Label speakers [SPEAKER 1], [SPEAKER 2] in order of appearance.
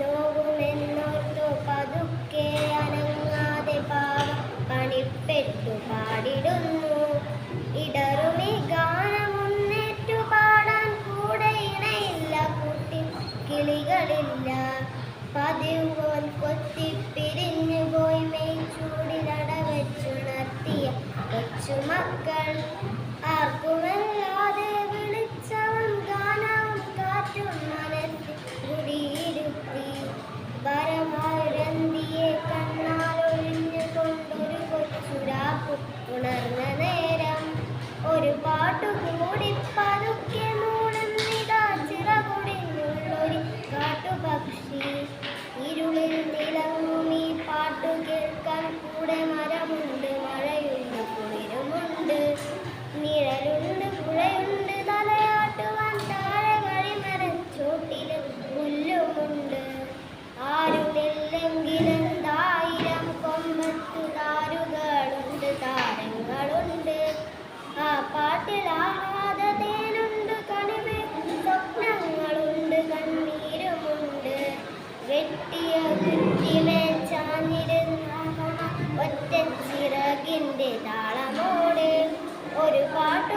[SPEAKER 1] നോവുമെന്നോർത്തു പതുക്കെ അനങ്ങാതെ പാവ പണിപ്പെട്ടു പാടിടുന്നു. ഇടറുമി ഗാനമുന്നേറ്റു പാടാൻ കൂടെ ഇണയില്ല കൂട്ടി കിളികളില്ല. പതിവോൻ കൊത്തിപ്പിരിഞ്ഞു പോയി മെയ്ച്ചൂടിനടവെച്ചുണർത്തിയ കൊച്ചുമക്കൾ ആർക്കുമല്ലാതെ കാട്ടുപക്ഷി ഇരുളിൽ ഈ പാട്ടു കേൾക്കാൻ കൂടെ മരമുണ്ട്. മഴയുണ്ട് കുളിരുമുണ്ട്. നിഴലുണ്ട് പുഴയുണ്ട്. തലയാട്ടുവാൻ താഴെ വഴിമരച്ചോട്ടിൽ പുല്ലുമുണ്ട്. ആരുമില്ലെങ്കിലെന്തായിരം കൊമ്പത്തു താരുകളുണ്ട് താരങ്ങളുണ്ട്. ആ പാട്ടിൽ ചിറകിന്റെ താളമോട് ഒരു പാട്ട്